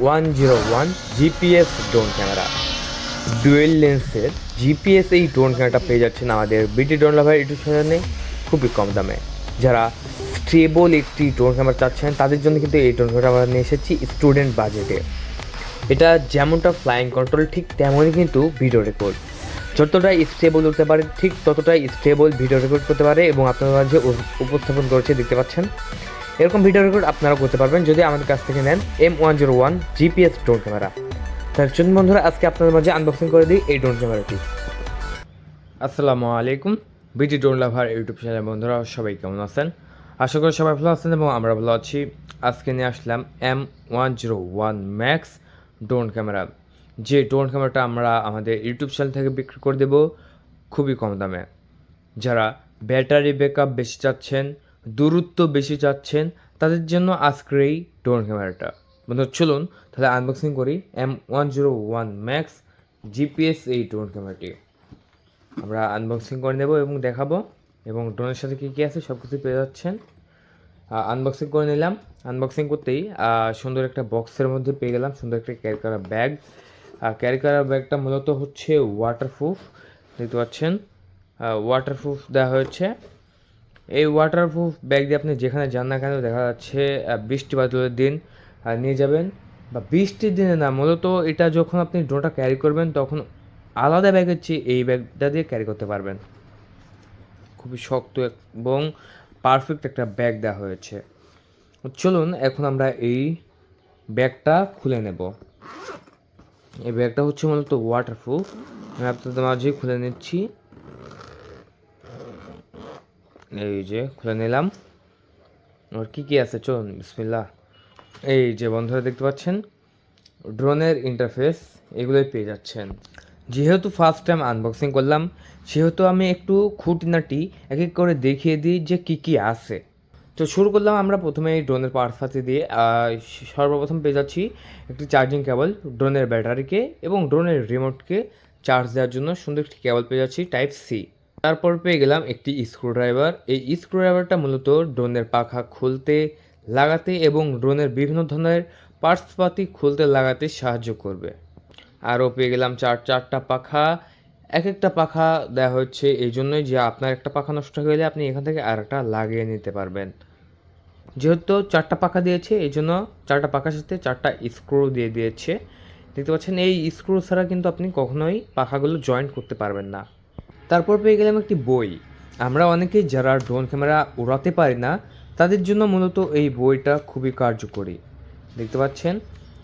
One GPS drone camera dual লেন্সের GPS এই drone ক্যামেরাটা পেয়ে যাচ্ছেন আমাদের বিটি ড্রোন লাভার ইউটিউব চ্যানেলে খুবই কম দামে। যারা স্টেবল একটি ড্রোন ক্যামেরা চাচ্ছেন, তাদের জন্য কিন্তু এই ড্রোন ক্যামেরা আমরা নিয়ে এসেছি স্টুডেন্ট বাজেটে এটা যেমনটা ফ্লাইং কন্ট্রোল ঠিক তেমনই কিন্তু ভিডিও রেকর্ড যতটা স্টেবল হতে পারে, ঠিক ততটাই স্টেবল ভিডিও রেকর্ড করতে পারে এবং আপনার উপ- উপস্থাপন করেছে দেখতে পাচ্ছেন। এরকম ভিডিও রেকর্ড আপনারা করতে পারবেন যদি আমাদের কাছ থেকে নেন M one zero one GPS drone camera তার জন্য বন্ধুরা, আজকে আপনাদের মাঝে আনবক্সিং করে দিই এই ড্রোন ক্যামেরাটি আসসালামু আলাইকুম BG drone lover YouTube channel বন্ধুরা, সবাই কেমন আছেন? আশা করি সবাই ভালো আছেন এবং আমরা ভালো আছি। আজকে নিয়ে আসলাম M one zero one max drone camera যে ড্রোন ক্যামেরাটা আমরা আমাদের ইউটিউব চ্যানেল থেকে বিক্রি করে দেব, খুবই কম দামে। যারা ব্যাটারি ব্যাকআপ বেশি চাচ্ছেন দূরত্ব বেশি চাচ্ছেন তাদের জন্য আজকের এই ড্রোন ক্যামেরাটা। বন্ধু চলুন তাহলে আনবক্সিং করি। M one zero one max GPS এই ড্রোন ক্যামেরাটি। আমরা আনবক্সিং করে নেব এবং দেখাবো এবং ড্রোনের সাথে কী কী আছে সব কিছু পেয়ে যাচ্ছেন। আনবক্সিং করে নিলাম। আনবক্সিং করতেই সুন্দর একটা বক্সের মধ্যে পেয়ে গেলাম, সুন্দর একটা ক্যারি করা ব্যাগ ক্যারি করা ব্যাগটা মূলত হচ্ছে ওয়াটারপ্রুফ দেখতে পাচ্ছেন? ওয়াটারপ্রুফ দেওয়া হয়েছে। এই ওয়াটারপ্রুফ ব্যাগ দিয়ে আপনি যেখানে যান না কেন, দেখা যাচ্ছে বৃষ্টি বাদলের দিন নিয়ে যাবেন। বা বৃষ্টির দিনে না, মূলত এটা যখন আপনি ড্রোনটা ক্যারি করবেন, তখন আলাদা ব্যাগের চেয়ে এই ব্যাগটা দিয়ে ক্যারি করতে পারবেন। খুবই শক্ত এবং পারফেক্ট একটা ব্যাগ দেওয়া হয়েছে। চলুন, এখন আমরা এই ব্যাগটা খুলে নেব। এই ব্যাগটা হচ্ছে মূলত ওয়াটারপ্রুফ আমি আপনাদের মাঝে খুলে নিচ্ছি। এই যে, খুলে নিলাম। আর কি কি আছে? চলুন, বিসমিল্লাহ। এই যে, বন্ধুরা, দেখতে পাচ্ছেন? ড্রোনের ইন্টারফেস এগুলোই পেয়ে যাচ্ছেন। যেহেতু ফার্স্ট টাইম আনবক্সিং করলাম, সেহেতু আমি একটু খুঁটিনাটি এক এক করে দেখিয়ে দিই যে কি কি আছে। তো শুরু করলাম আমরা প্রথমে এই ড্রোনের পার্টসাতে দিয়ে। সর্বপ্রথম পেয়ে যাচ্ছি একটি চার্জিং কেবল ড্রোনের ব্যাটারিকে এবং ড্রোনের রিমোটকে চার্জ দেওয়ার জন্য সুন্দর একটি কেবল পেয়ে যাচ্ছি টাইপ সি তারপর পেয়ে গেলাম একটি স্ক্রুড্রাইভার। এই স্ক্রুড্রাইভারটা মূলত ড্রোনের পাখা খুলতে, লাগাতে এবং ড্রোনের বিভিন্ন ধরনের পার্টসপাতি খুলতে লাগাতে সাহায্য করবে। আরও পেয়ে গেলাম চার, চারটা পাখা। এক একটা পাখা দেওয়া হচ্ছে এই জন্যই যে আপনার একটা পাখা নষ্ট হয়ে গেলে আপনি এখান থেকে আর একটা লাগিয়ে নিতে পারবেন। যেহেতু চারটা পাখা দিয়েছে, এই জন্য চারটা পাখার সাথে চারটা স্ক্রু দিয়ে দিয়েছে। দেখতে পাচ্ছেন, এই স্ক্রু ছাড়া কিন্তু আপনি কখনোই পাখাগুলো জয়েন্ট করতে পারবেন না। তারপর পেয়ে গেলাম একটি বই। আমরা অনেকেই যারা ড্রোন ক্যামেরা উড়াতে পারি না, তাদের জন্য মূলত এই বইটা খুবই কার্যকরী। দেখতে পাচ্ছেন?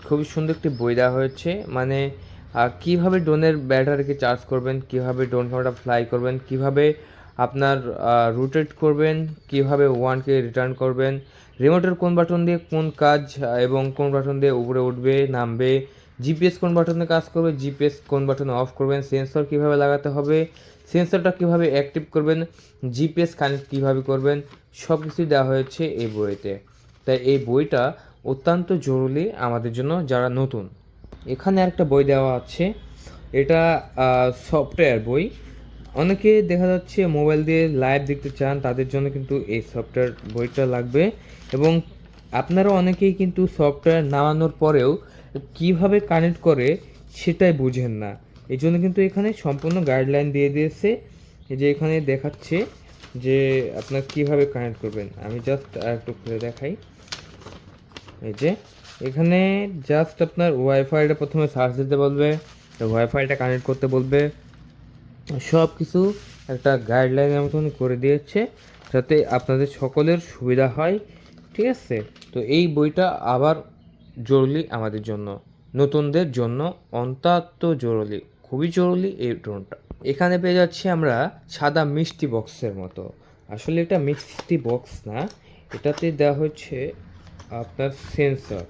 খুবই সুন্দর একটি বই দেওয়া হয়েছে। মানে কীভাবে ড্রোনের ব্যাটারিকে চার্জ করবেন, কীভাবে ড্রোন ক্যামেরা ফ্লাই করবেন, কীভাবে আপনার রোটেট করবেন, কীভাবে ওয়ানকে রিটার্ন করবেন, রিমোটের কোন বাটন দিয়ে কোন কাজ এবং কোন বাটন দিয়ে উপরে উঠবে, নামবে, জিপিএস কোন বাটনে কাজ করবে, জিপিএস কোন বাটনে অফ করবেন, সেন্সর কীভাবে লাগাতে হবে সেন্সরটা কীভাবে অ্যাক্টিভ করবেন, জিপিএস কানেক্ট কীভাবে করবেন সব কিছুই দেওয়া হয়েছে এই বইতে। তাই এই বইটা অত্যন্ত জরুরি আমাদের জন্য যারা নতুন। এখানে একটা বই দেওয়া আছে, এটা সফটওয়্যার বই। অনেকে দেখা যাচ্ছে মোবাইল দিয়ে লাইভ দেখতে চান, তাদের জন্য কিন্তু এই সফটওয়্যার বইটা লাগবে। এবং আপনারা অনেকেই কিন্তু সফটওয়্যার নামানোর পরেও কীভাবে কানেক্ট করে সেটাই বুঝেন না। এই জন্য কিন্তু এখানে সম্পূর্ণ গাইডলাইন দিয়ে দিয়েছে যে এখানে দেখাচ্ছে যে আপনার কীভাবে কানেক্ট করবেন। আমি জাস্ট একটু খুলে দেখাই। এই যে, এখানে জাস্ট আপনার ওয়াইফাইটা প্রথমে সার্চ দিতে বলবে ওয়াইফাইটা কানেক্ট করতে বলবে। সব কিছু একটা গাইডলাইনের মতন করে দিয়েছে যাতে আপনাদের সকলের সুবিধা হয়, ঠিক আছে? তো এই বইটা আবার জরুরি আমাদের জন্য, নতুনদের জন্য অত্যন্ত জরুরি। খুবই জরুরি এই ড্রোনটা। এখানে পেয়ে যাচ্ছি আমরা সাদা মিষ্টি বক্সের মতো। আসলে এটা মিষ্টি বক্স না, এটাতে দেওয়া হচ্ছে আপনার সেন্সর।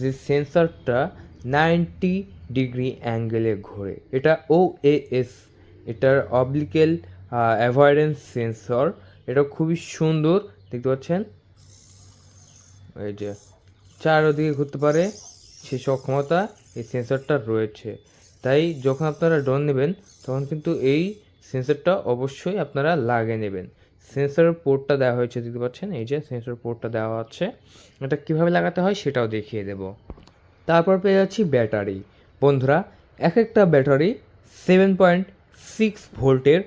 যে সেন্সরটা নাইনটি ডিগ্রি অ্যাঙ্গেলে ঘোরে। এটা ও এস এটার অবলিকেল অ্যাভয়েডেন্স সেন্সর। এটা খুবই সুন্দর, দেখতে পাচ্ছেন? এই যে, চারদিকে ঘুরতে পারে, সে সক্ষমতা এই সেন্সরটা রয়েছে। তাই যখন আপনারা ড্রোন নেবেন, তখন কিন্তু এই সেন্সরটা অবশ্যই আপনারা লাগিয়ে নেবেন। সেন্সর পোর্টটা দেওয়া হয়েছে, দেখতে পাচ্ছেন? এই যে সেন্সর পোর্টটা দেওয়া আছে। এটা কীভাবে লাগাতে হয় সেটাও দেখিয়ে দেব। তারপর পেয়ে যাচ্ছি ব্যাটারি। বন্ধুরা এক একটা ব্যাটারি সেভেন পয়েন্ট সিক্স ভোল্টের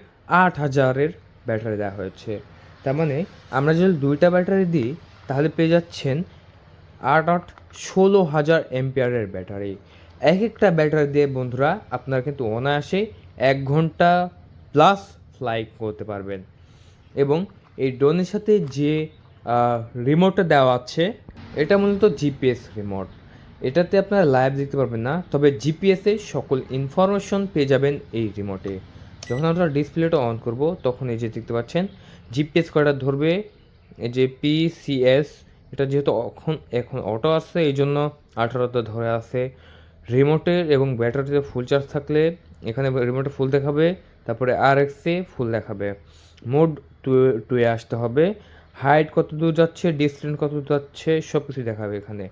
আট হাজারের ব্যাটারি দেওয়া হয়েছে। তার মানে আমরা যদি দুইটা ব্যাটারি দিই, তাহলে পেয়ে যাচ্ছেন আট আট ষোলো হাজার এমপিয়ারের ব্যাটারি। এক একটা ব্যাটারি দিয়ে বন্ধুরা আপনারা কিন্তু অনায়াসে এক ঘণ্টা প্লাস ফ্লাই করতে পারবেন। এবং এই ড্রোনের সাথে যে রিমোটটা দেওয়া আছে, এটা মূলত জিপিএস রিমোট এটাতে আপনারা লাইভ দেখতে পারবেন না, তবে জিপিএসে সকল ইনফরমেশন পেয়ে যাবেন এই রিমোটে যখন আমরা ডিসপ্লেটা অন করব, তখন এই যে দেখতে পাচ্ছেন জিপিএস কয়টা ধরবে, এই যে পিসিএস এটা যেহেতু এখন এখন অটো আসছে এই জন্য আঠারোতে ধরে আছে। রিমোটের এবং ব্যাটারিতে ফুল চার্জ থাকলে এখানে রিমোটে ফুল দেখাবে, তারপরে আর এক্সে ফুল দেখাবে। মোড টুয়ে আসতে হবে। হাইট কত দূর যাচ্ছে ডিস্টেন্স কত দূর যাচ্ছে সব কিছু দেখাবে এখানে।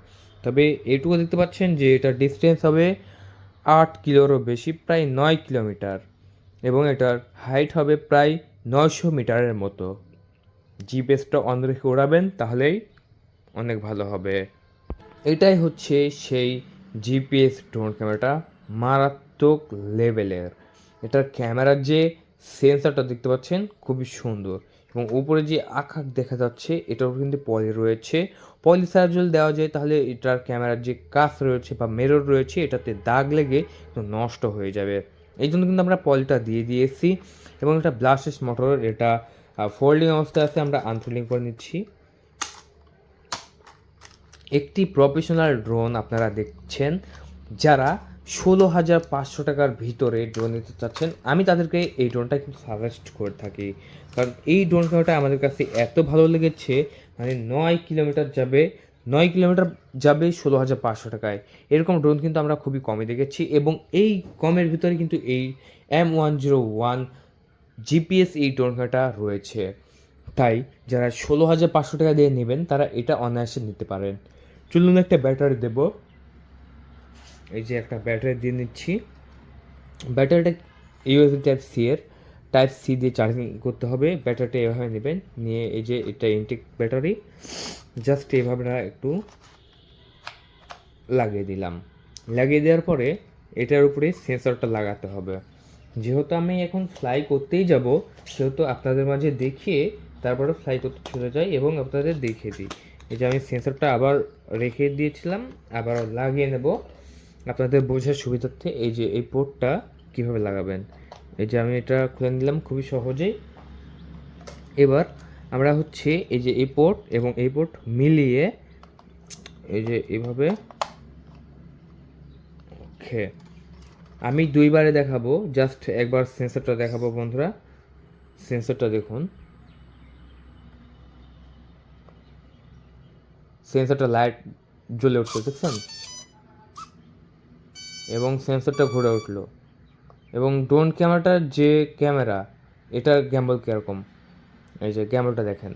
তবে এটুকু দেখতে পাচ্ছেন যে এটার ডিস্টেন্স হবে আট কিলোরও বেশি, প্রায় নয় কিলোমিটার। এবং এটার হাইট হবে প্রায় নয়শো মিটারের মতো। জিপিএসটা অন রেখে উড়াবেন তাহলেই অনেক ভালো হবে। এটাই হচ্ছে সেই জিপিএস ড্রোন ক্যামেরাটা মারাত্মক লেভেলের এটার ক্যামেরার যে সেন্সারটা দেখতে পাচ্ছেন, খুবই সুন্দর। এবং উপরে যে আকার দেখা যাচ্ছে এটাও কিন্তু পলি রয়েছে। পলি যদি দেওয়া যায়, তাহলে এটার ক্যামেরার যে কাজ রয়েছে বা মেরর রয়েছে, এটাতে দাগ লেগে নষ্ট হয়ে যাবে। এই জন্য কিন্তু আমরা পলিটা দিয়ে দিয়েছি। এবং এটা ব্লাস্টেস মোটর এটা ফোল্ডিং অবস্থায় আছে, আমরা আনফোল্ডিং করে নিচ্ছি। একটি প্রফেশনাল ড্রোন আপনারা দেখছেন, যারা ষোলো হাজার পাঁচশো টাকার ভিতরে ড্রোন নিতে চাচ্ছেন। আমি তাদেরকে এই ড্রোনটা কিন্তু সাজেস্ট করে থাকি। কারণ এই ড্রোন আমাদের কাছে এত ভালো লেগেছে মানে নয় কিলোমিটার যাবে, নয় কিলোমিটার যাবে ষোলো হাজার পাঁচশো টাকায়। এরকম ড্রোন কিন্তু আমরা খুবই কমে দেখেছি এবং এই কমের ভিতরে কিন্তু এই M one zero one GPS এই ড্রোন ক্যামেরাটা রয়েছে। তাই যারা ষোলো হাজার পাঁচশো টাকা দিয়ে নেবেন, তারা এটা অনায়াসে নিতে পারেন। চলুন একটা ব্যাটারি দেব। এই যে একটা ব্যাটারি দিয়ে নিচ্ছি। ব্যাটারিটা ইউএসবি টাইপ সি এর। টাইপ সি দিয়ে চার্জিং করতে হবে। ব্যাটারিটা এভাবে নেবেন। নিয়ে এই যে এটা ইনটেক ব্যাটারি। জাস্ট এভাবে একটু লাগিয়ে দিলাম। লাগিয়ে দেওয়ার পরে এটার উপরে সেন্সরটা লাগাতে হবে। যেহেতু আমি এখন ফ্লাই করতেই যাব, সেহেতু আপনাদের মাঝে দেখিয়ে তারপরে ফ্লাই করতে চলে যাই এবং আপনাদের দেখিয়ে দিই। এই যে আমি সেন্সরটা আবার রেখে দিয়েছিলাম, আবার লাগিয়ে নেব। আপনাদের বোঝার সুবিধার্থে এই যে এই পোর্টটা কীভাবে লাগাবেন। এই যে আমি এটা খুলে নিলাম খুবই সহজেই। এবার আমরা হচ্ছে এই যে এই পোর্ট এবং এই পোর্ট মিলিয়ে এই যে এভাবে ওকে। আমি দুইবারে দেখাবো, জাস্ট একবার সেন্সরটা দেখাবো বন্ধুরা। সেন্সরটা দেখুন। সেন্সরটা লাইট জ্বলে উঠছে, দেখছেন? এবং সেন্সরটা ঘুরে উঠল। এবং ড্রোন ক্যামেরাটার যে ক্যামেরা, এটা গ্যাম্বল কীরকম? এই যে গ্যাম্বলটা দেখেন।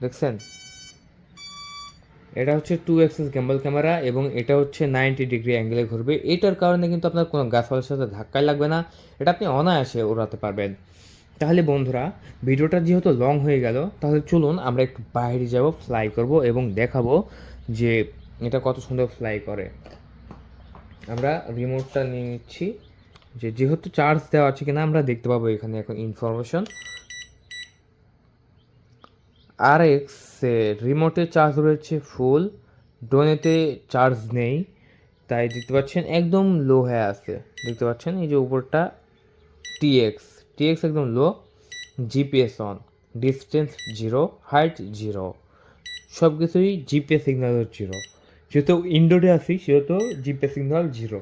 দেখছেন? এটা হচ্ছে টু এক্সেস গ্যাম্বল ক্যামেরা এবং এটা হচ্ছে নাইনটি ডিগ্রি অ্যাঙ্গেলে ঘুরবে। এটার কারণে কিন্তু আপনার কোনো গাছপালার সাথে ধাক্কাই লাগবে না। এটা আপনি অনায়াসে ওড়াতে পারবেন। তাহলে বন্ধুরা, ভিডিওটা যেহেতু লং হয়ে গেল, তাহলে চলুন আমরা একটু বাইরে যাব ফ্লাই করব এবং দেখাবো যে এটা কত সুন্দর ফ্লাই করে। আমরা রিমোটটা নিয়ে নিচ্ছি, যে যেহেতু চার্জ দেওয়া আছে কিনা আমরা দেখতে পাবো এখানে এখন ইনফরমেশন আর এক্স রিমোটে চার্জ রয়েছে ফুল ড্রোনেতে চার্জ নেই, তাই দেখতে পাচ্ছেন একদম লো হয়ে আছে। দেখতে পাচ্ছেন এই যে উপরটা টিএক্স টিএক্স একদম low GPS on distance zero height zero সব কিছুই জিপিএস সিগন্যাল জিরো যেহেতু ইনডোরে আছি, সেহেতু জিপিএস সিগন্যাল জিরো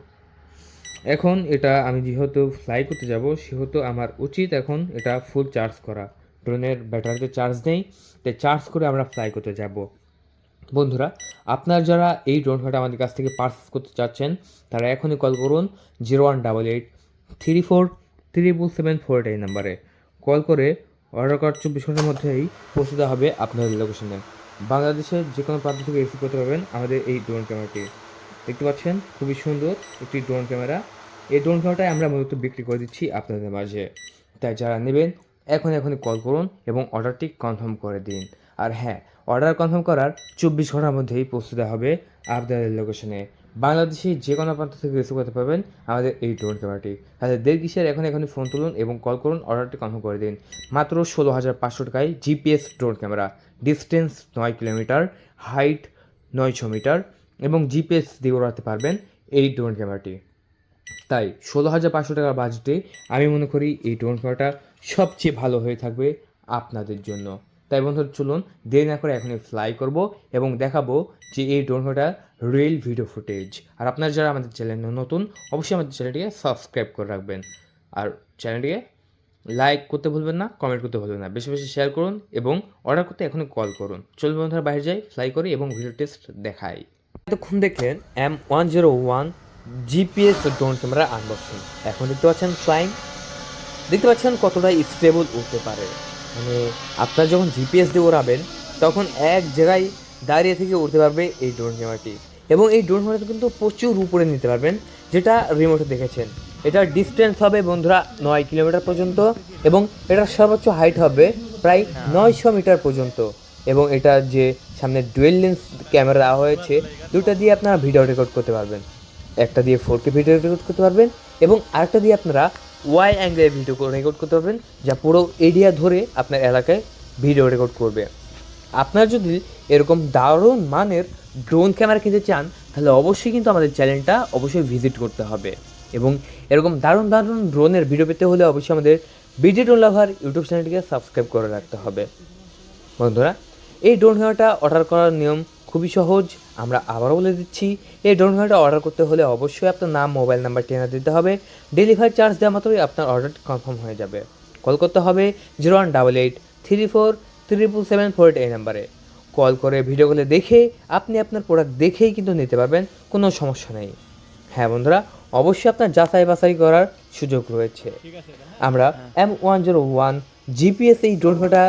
এখন এটা আমি যেহেতু ফ্লাই করতে যাব, সেহেতু আমার উচিত এখন এটা ফুল চার্জ করা। ড্রোনের ব্যাটারিতে চার্জ নেই, তাই চার্জ করে আমরা ফ্লাই করতে যাব। বন্ধুরা, আপনার যারা এই ড্রোন ফ্লাইট আমাদের কাছ থেকে পার্সেস করতে চাচ্ছেন, তারা এখনই কল করুন zero one double eight three four triple seven four এই নাম্বারে কল করে অর্ডার করার চব্বিশ ঘণ্টার মধ্যেই পৌঁছে দেওয়া হবে আপনাদের লোকেশনে বাংলাদেশের যে কোনো প্রান্ত থেকে রিসিভ করতে পারবেন আমাদের এই ড্রোন ক্যামেরাটি দেখতে পাচ্ছেন, খুবই সুন্দর একটি ড্রোন ক্যামেরা এই ড্রোন ক্যামেরাটাই আমরা মূলত বিক্রি করে দিচ্ছি আপনাদের মাঝে। তাই যারা নেবেন, এখন এখনই কল করুন এবং অর্ডারটি কনফার্ম করে দিন। আর হ্যাঁ অর্ডার কনফার্ম করার চব্বিশ ঘণ্টার মধ্যেই পৌঁছে দেওয়া হবে আপনাদের লোকেশনে বাংলাদেশে যে কোনো প্রান্ত থেকে রিসিভ করতে পারবেন আমাদের এই ড্রোন ক্যামেরাটি তাহলে দেড় কিসের এখন এখনই ফোন তুলুন এবং কল করুন অর্ডারটি কনফার্ম করে দিন। মাত্র ষোলো হাজার পাঁচশো টাকায় জিপিএস ড্রোন ক্যামেরা ডিস্টেন্স নয় কিলোমিটার হাইট নয়শো মিটার এবং জিপিএস দিয়ে ওড়াতে পারবেন এই ড্রোন ক্যামেরাটি তাই ষোলো হাজার পাঁচশো টাকার বাজেটে আমি মনে করি এই ড্রোন ক্যামেরাটা সবচেয়ে ভালো হয়ে থাকবে আপনাদের জন্য। তাই বন্ধুরা চলুন দেরি না করে এখনই ফ্লাই করব এবং দেখাবো যে এই ড্রোনটা রিয়েল ভিডিও ফুটেজ আর আপনারা যারা আমাদের চ্যানেল নতুন, অবশ্যই আমাদের চ্যানেলটিকে সাবস্ক্রাইব করে রাখবেন। আর চ্যানেলটিকে লাইক করতে ভুলবেন না কমেন্ট করতে ভুলবেন না। বেশি বেশি শেয়ার করুন এবং অর্ডার করতে এখনই কল করুন। চলুন বন্ধুরা বাইরে যাই ফ্লাই করি এবং ভিডিও টেস্ট দেখাই। এতক্ষণ দেখলেন M one zero one GPS drone camera unboxing এখন দেখতে পাচ্ছেন ফ্লাইং দেখতে পাচ্ছেন কতটা স্টেবল উঠতে পারে। মানে আপনার যখন জিপিএস দিয়ে ওড়াবেন, তখন এক জায়গায় দাঁড়িয়ে থেকে উঠতে পারবে এই ড্রোন ক্যামেরাটি এবং এই ড্রোন ক্যামেরাতে কিন্তু প্রচুর উপরে নিতে পারবেন, যেটা রিমোটে দেখেছেন। এটার ডিস্টেন্স হবে বন্ধুরা নয় কিলোমিটার পর্যন্ত, এবং এটার সর্বোচ্চ হাইট হবে প্রায় নয়শো মিটার পর্যন্ত। এবং এটা যে সামনে ডুয়েল লেন্স ক্যামেরা দেওয়া হয়েছে, দুটা দিয়ে আপনারা ভিডিও রেকর্ড করতে পারবেন। একটা দিয়ে ফোর কে ভিডিও রেকর্ড করতে পারবেন, এবং আরেকটা দিয়ে আপনারা ওয়াই অ্যাঙ্গেলে ভিডিও রেকর্ড করতে পারবেন, যা পুরো এরিয়া ধরে আপনার এলাকায় ভিডিও রেকর্ড করবে। আপনার যদি এরকম দারুণ মানের ড্রোন ক্যামেরা কিনতে চান, তাহলে অবশ্যই কিন্তু আমাদের চ্যানেলটা অবশ্যই ভিজিট করতে হবে। এবং এরকম দারুণ দারুণ ড্রোনের ভিডিও পেতে হলে অবশ্যই আমাদের বিজি ড্রোন লাভার ইউটিউব চ্যানেলটিকে সাবস্ক্রাইব করে রাখতে হবে। বন্ধুরা, এই ড্রোন ক্যামেরাটা অর্ডার করার নিয়ম খুবই সহজ আমরা আবারও বলে দিচ্ছি এই ড্রোন ক্যামেরাটা অর্ডার করতে হলে অবশ্যই আপনার নাম মোবাইল নাম্বার টেনে দিতে হবে ডেলিভারি চার্জ দেওয়া মাত্রই আপনার অর্ডারটি কনফার্ম হয়ে যাবে। কল করতে হবে zero one double eight three four triple seven four eight এই নাম্বারে কল করে ভিডিও ভিডিওগুলো দেখে আপনি আপনার প্রোডাক্ট দেখেই কিন্তু নিতে পারবেন কোনো সমস্যা নেই। হ্যাঁ বন্ধুরা অবশ্যই আপনার যাচাই বাছাই করার সুযোগ রয়েছে। আমরা M one zero one GPS এই ড্রোনটা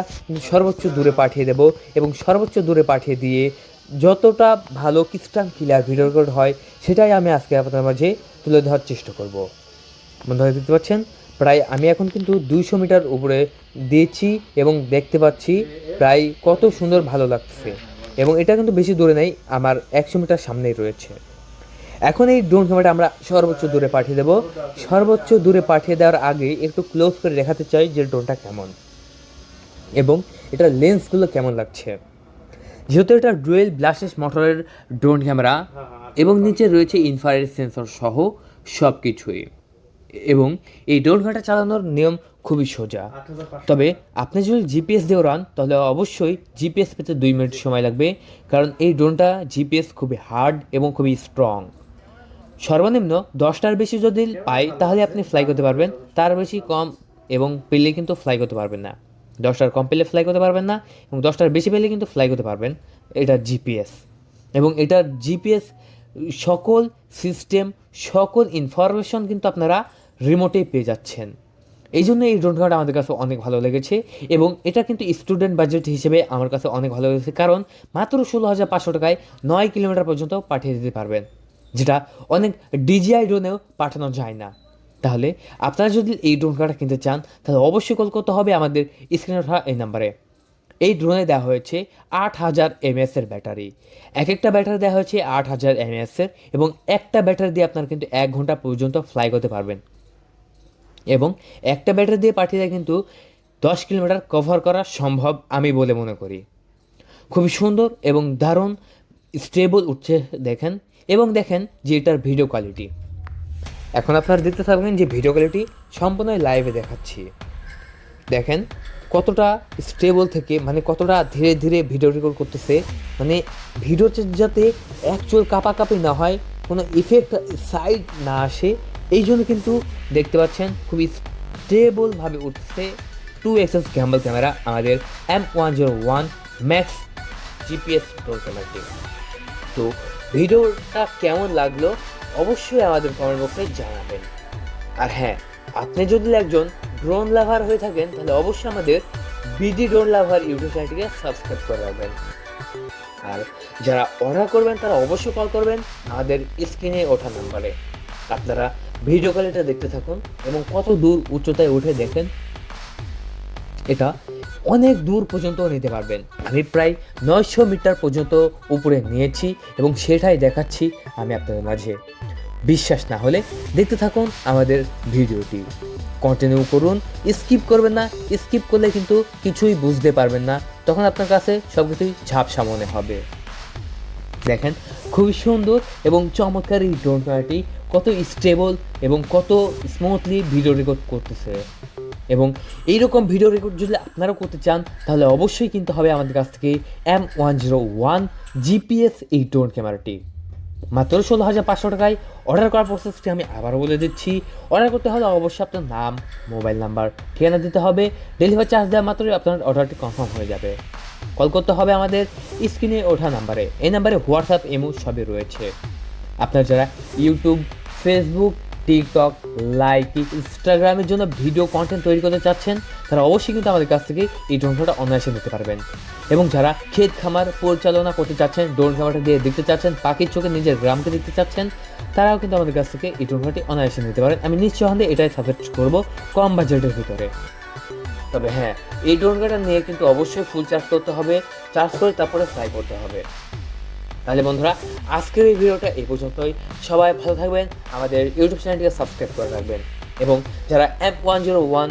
সর্বোচ্চ দূরে পাঠিয়ে দেব এবং সর্বোচ্চ দূরে পাঠিয়ে দিয়ে যতটা ভালো ক্রিস্টান ক্লিয়ার ভিডিও রেকর্ড হয়, সেটাই আমি আজকে আপনাদের মাঝে তুলে ধরার চেষ্টা করব। বন্ধুরা, দেখতে পাচ্ছেন? প্রায় আমি এখন কিন্তু দুইশো মিটার উপরে দিয়েছি এবং দেখতে পাচ্ছি প্রায় কত সুন্দর ভালো লাগছে। এবং এটা কিন্তু বেশি দূরে নেই, আমার একশো মিটার সামনেই রয়েছে। এখন এই ড্রোন ক্যামেরাটা আমরা সর্বোচ্চ দূরে পাঠিয়ে দেব। সর্বোচ্চ দূরে পাঠিয়ে দেওয়ার আগে একটু ক্লোজ করে দেখাতে চাই যে ড্রোনটা কেমন। এবং এটার লেন্সগুলো কেমন লাগছে। যেহেতু এটা ডুয়েল ব্লাস্টেস মোটরের ড্রোন ক্যামেরা এবং নিচে রয়েছে ইনফ্রারেড সেন্সর সহ সব কিছুই এবং এই ড্রোন ক্যামেরাটা চালানোর নিয়ম খুবই সোজা। তবে আপনি যদি জিপিএস দিয়ে ওড়ান তাহলে অবশ্যই জিপিএস পেতে দুই মিনিট সময় লাগবে কারণ এই ড্রোনটা জিপিএস খুবই হার্ড এবং খুবই স্ট্রং সর্বনিম্ন দশটার বেশি যদি পাই তাহলে আপনি ফ্লাই করতে পারবেন। তার বেশি কম এবং পেলে কিন্তু ফ্লাই করতে পারবেন না। দশটার কম পেলে ফ্লাই করতে পারবেন না এবং দশটার বেশি পেলে কিন্তু ফ্লাই করতে পারবেন। এটা জিপিএস এবং এটার জিপিএস সকল সিস্টেম সকল ইনফরমেশন কিন্তু আপনারা রিমোটেই পেয়ে যাচ্ছেন। এই জন্য এই ড্রোন ক্যামেরাটা আমাদের কাছে অনেক ভালো লেগেছে এবং এটা কিন্তু স্টুডেন্ট বাজেট হিসেবে আমার কাছে অনেক ভালো লেগেছে কারণ মাত্র ষোলো হাজার পাঁচশো টাকায় নয় কিলোমিটার পর্যন্ত পাঠিয়ে দিতে পারবেন, যেটা অনেক ডিজিআই ড্রোনেও পাঠানো যায় না। তাহলে আপনারা যদি এই ড্রোন ক্যামেরাটা কিনতে চান, তাহলে অবশ্যই কল করতে হবে আমাদের স্ক্রিনে ওঠা এই নাম্বারে এই ড্রোনে দেওয়া হয়েছে আট হাজার এমএস এর ব্যাটারি এক একটা ব্যাটারি দেওয়া হয়েছে আট হাজার এমএস এর এবং একটা ব্যাটারি দিয়ে আপনারা কিন্তু এক ঘণ্টা পর্যন্ত ফ্লাই করতে পারবেন। এবং একটা ব্যাটারি দিয়ে পাঠিয়ে দেয় কিন্তু দশ কিলোমিটার কভার করা সম্ভব আমি বলে মনে করি। খুবই সুন্দর এবং দারুণ স্টেবল উঠছে দেখেন। এবং দেখেন যে এটার ভিডিও কোয়ালিটি এখন আপনারা দেখতে থাকবেন যে ভিডিও কোয়ালিটি সম্পূর্ণ লাইভে দেখাচ্ছি। দেখেন কতটা স্টেবল থেকে মানে কতটা ধীরে ধীরে ভিডিও রেকর্ড করতেছে। মানে ভিডিও যাতে অ্যাকচুয়াল কাপাকাপি না হয়, কোনো ইফেক্ট সাইড না আসে, এই জন্য কিন্তু দেখতে পাচ্ছেন খুবই স্টেবলভাবে উঠছে টু এক্সএস গ্যাম্বল ক্যামেরা আমাদের M one zero one max GPS ক্যামেরাটি তো ভিডিওটা কেমন লাগল? অবশ্যই আমাদের কমেন্ট বক্সে জানাবেন। আর হ্যাঁ আপনি যদি একজন ড্রোন লাভার হয়ে থাকেন, তাহলে অবশ্যই আমাদের বিডি ড্রোন লাভার ইউটিউব চ্যানেলটিকে সাবস্ক্রাইব করে রাখবেন। আর যারা অর্ডার করবেন, তারা অবশ্যই কল করবেন আমাদের স্ক্রিনে ওঠা নাম্বারে আপনারা ভিডিও কলটা দেখতে থাকুন এবং কত দূর উচ্চতায় উঠে দেখেন, এটা অনেক দূর পর্যন্ত নিতে পারবেন। আমি প্রায় নয়শো মিটার পর্যন্ত উপরে নিয়েছি এবং সেটাই দেখাচ্ছি আমি আপনাদের মাঝে। বিশ্বাস না হলে দেখতে থাকুন আমাদের ভিডিওটি। কন্টিনিউ করুন, স্কিপ করবেন না, স্কিপ করলে কিন্তু কিছুই বুঝতে পারবেন না, তখন আপনার কাছে সব কিছুই ঝাপসা মনে হবে। দেখেন, খুবই সুন্দর এবং চমৎকার এই ড্রোন কত স্টেবল এবং কত স্মুথলি ভিডিও রেকর্ড করতেছে। এবং এইরকম ভিডিও রেকর্ড যদি আপনারাও করতে চান, তাহলে অবশ্যই কিনতে হবে আমাদের কাছ থেকে M one zero one GPS এই ড্রোন ক্যামেরাটি মাত্র ষোলো হাজার পাঁচশো টাকায় অর্ডার করার প্রসেসটি আমি আবারও বলে দিচ্ছি। অর্ডার করতে হলে অবশ্যই আপনার নাম মোবাইল নাম্বার ঠিকানা দিতে হবে। ডেলিভারি চার্জ দেওয়া মাত্রই আপনার অর্ডারটি কনফার্ম হয়ে যাবে। কল করতে হবে আমাদের স্ক্রিনে ওঠা নাম্বারে এই নাম্বারে হোয়াটসঅ্যাপ এমও সবই রয়েছে। আপনার যারা ইউটিউব ফেসবুক টিকটক লাইক ইনস্টাগ্রামের জন্য ভিডিও কন্টেন্ট তৈরি করতে চাচ্ছেন, তারা অবশ্যই কিন্তু আমাদের কাছ থেকে এই ড্রোনটা অনায়াসে নিতে পারবেন। এবং যারা ক্ষেত খামার পরিচালনা করতে চাচ্ছেন ড্রোন ক্যামেরাটা দিয়ে দেখতে চাচ্ছেন, পাখির চোখে নিজের গ্রামকে দেখতে চাচ্ছেন, তারাও কিন্তু আমাদের কাছ থেকে এই ড্রোনটি অনায়াসে নিতে পারেন। আমি নিশ্চয়ই এটাই সাজেস্ট করব কম বাজেটের ভিতরে। তবে হ্যাঁ এই ড্রোন নিয়ে কিন্তু অবশ্যই ফুল চার্জ করতে হবে চার্জ করে তারপরে ফ্লাই করতে হবে। তাহলে বন্ধুরা, আজকের এই ভিডিওটা এই পর্যন্তই। সবাই ভালো থাকবেন, আমাদের ইউটিউব চ্যানেলটিকে সাবস্ক্রাইব করে রাখবেন। এবং যারা app one zero one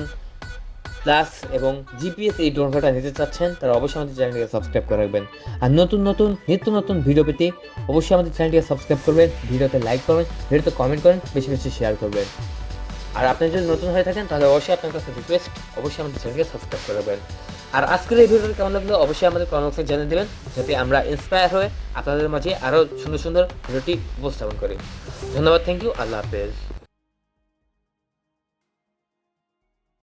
plus এবং জিপিএস এই ড্রোনটা নিতে চাচ্ছেন, তারা অবশ্যই আমাদের চ্যানেলটিকে সাবস্ক্রাইব করে রাখবেন। আর নতুন নতুন, নিত্য নতুন ভিডিও পেতে অবশ্যই আমাদের চ্যানেলটিকে সাবস্ক্রাইব করবেন, ভিডিওতে লাইক করবেন, ভিডিওতে কমেন্ট করেন, বেশি বেশি শেয়ার করবেন। আর আপনি যদি নতুন হয়ে থাকেন, তাহলে অবশ্যই আপনার কাছে রিকোয়েস্ট অবশ্যই আমাদের চ্যানেলকে সাবস্ক্রাইব করবেন আর আজকের এই ভিডিওটি কেমন লাগল অবশ্যই আমাদের কমেন্ট বক্সে জানিয়ে দেবেন, যাতে আমরা ইন্সপায়ার হয়ে আপনাদের মাঝে আরও সুন্দর সুন্দর ভিডিওটি উপস্থাপন করি। ধন্যবাদ থ্যাংক ইউ আল্লাহ হাফেজ।